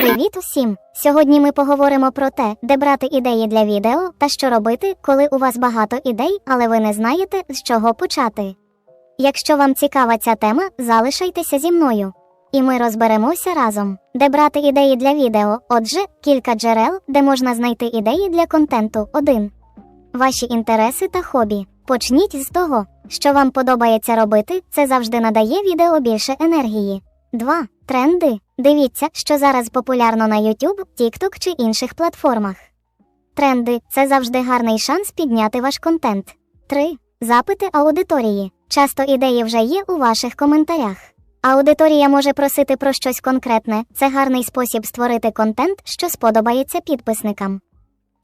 Привіт усім! Сьогодні ми поговоримо про те, де брати ідеї для відео та що робити, коли у вас багато ідей, але ви не знаєте, з чого почати. Якщо вам цікава ця тема, залишайтеся зі мною. І ми розберемося разом, де брати ідеї для відео. Отже, кілька джерел, де можна знайти ідеї для контенту. 1. Ваші інтереси та хобі. Почніть з того, що вам подобається робити, це завжди надає відео більше енергії. 2. Тренди. Дивіться, що зараз популярно на YouTube, TikTok чи інших платформах. Тренди це завжди гарний шанс підняти ваш контент. 3. Запити аудиторії. Часто ідеї вже є у ваших коментарях. Аудиторія може просити про щось конкретне. Це гарний спосіб створити контент, що сподобається підписникам.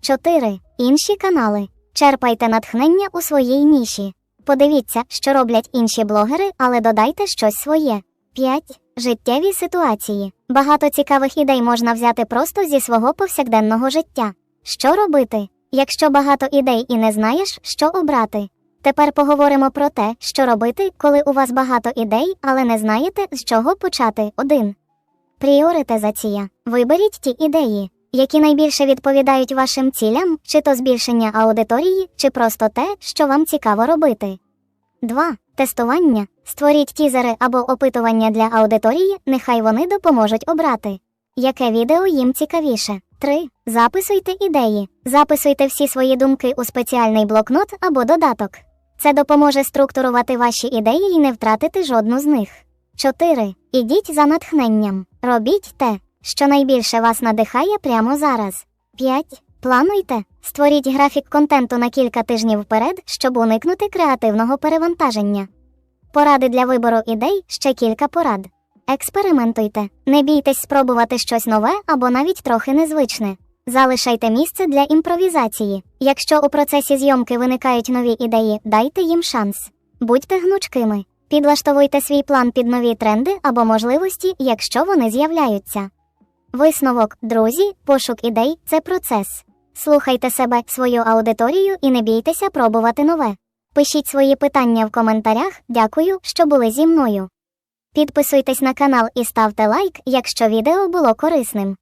4. Інші канали. Черпайте натхнення у своїй ніші. Подивіться, що роблять інші блогери, але додайте щось своє. 5. Життєві ситуації. Багато цікавих ідей можна взяти просто зі свого повсякденного життя. Що робити, якщо багато ідей і не знаєш, що обрати? Тепер поговоримо про те, що робити, коли у вас багато ідей, але не знаєте, з чого почати. 1. Пріоритезація. Виберіть ті ідеї, які найбільше відповідають вашим цілям, чи то збільшення аудиторії, чи просто те, що вам цікаво робити. 2. Тестування. Створіть тізери або опитування для аудиторії, нехай вони допоможуть обрати. Яке відео їм цікавіше? 3. Записуйте ідеї. Записуйте всі свої думки у спеціальний блокнот або додаток. Це допоможе структурувати ваші ідеї і не втратити жодну з них. 4. Ідіть за натхненням. Робіть те, що найбільше вас надихає прямо зараз. 5. Плануйте. Створіть графік контенту на кілька тижнів вперед, щоб уникнути креативного перевантаження. Поради для вибору ідей ще кілька порад. Експериментуйте. Не бійтесь спробувати щось нове або навіть трохи незвичне. Залишайте місце для імпровізації. Якщо у процесі зйомки виникають нові ідеї, дайте їм шанс. Будьте гнучкими. Підлаштовуйте свій план під нові тренди або можливості, якщо вони з'являються. Висновок, друзі, пошук ідей це процес. Слухайте себе, свою аудиторію і не бійтеся пробувати нове. Пишіть свої питання в коментарях. Дякую, що були зі мною. Підписуйтесь на канал і ставте лайк, якщо відео було корисним.